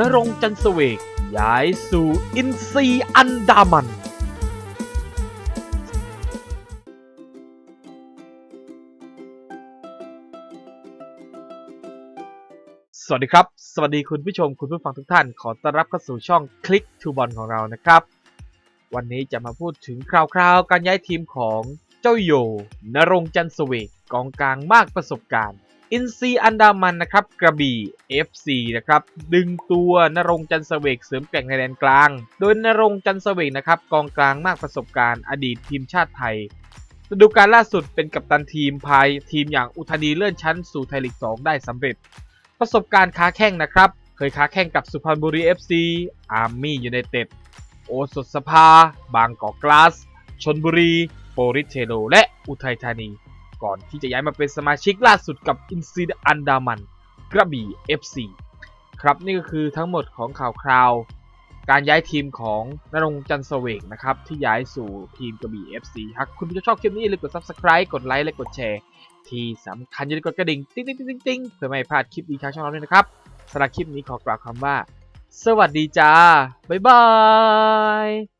นรงจันทร์เสวกย้ายสู่อินซีอันดามันสวัสดีครับ สวัสดีคุณผู้ชมคุณผู้ฟังทุกท่าน ขอต้อนรับเข้าสู่ช่องคลิกทูบอลของเรานะครับ วันนี้จะมาพูดถึงคราวๆ การย้ายทีมของเจ้าโยนรงจันทร์เสวกกองกลางมากประสบการณ์ อินซีอันดามันนะครับกระบี่ FC นะครับดึงตัวนรงจันทร์เสวกเสริมแกร่งในแดนกลาง โดยนรงจันทร์เสวกนะครับกองกลางมากประสบการณ์อดีตทีมชาติไทยฤดูกาลล่าสุดเป็นกัปตันทีมพายทีมอย่างอุทานีเลื่อนชั้นสู่ไทยลีก 2 ได้สำเร็จ ประสบการณ์ค้าแข่งนะครับ เคยค้าแข่งกับสุพรรณบุรี FC อาร์มี่ยูไนเต็ดโอสถสภา บางกอกกลาสชนบุรี โปริเทโลและอุทัยธานี ก่อนที่จะย้ายมาเป็นสมาชิกล่าสุดกับอินซีอันดามันกระบี่ FC ครับนี่ก็คือทั้งหมดของข่าวคราว การย้ายทีมของนรงจันทร์เสวกนะครับที่ย้ายสู่ทีมกระบี่ FC หากคุณผู้ชมชอบคลิปนี้อย่าลืมกด Subscribe กดไลค์และกดแชร์ ที่สำคัญอย่าลืมกดกระดิ่งติ๊งติ๊งติ๊งติ๊งติ๊งเพื่อไม่ให้พลาดคลิปดีทางช่องเราด้วยนะครับสำหรับคลิปนี้ขอกล่าวคำว่า สวัสดีจ้าบ๊ายบาย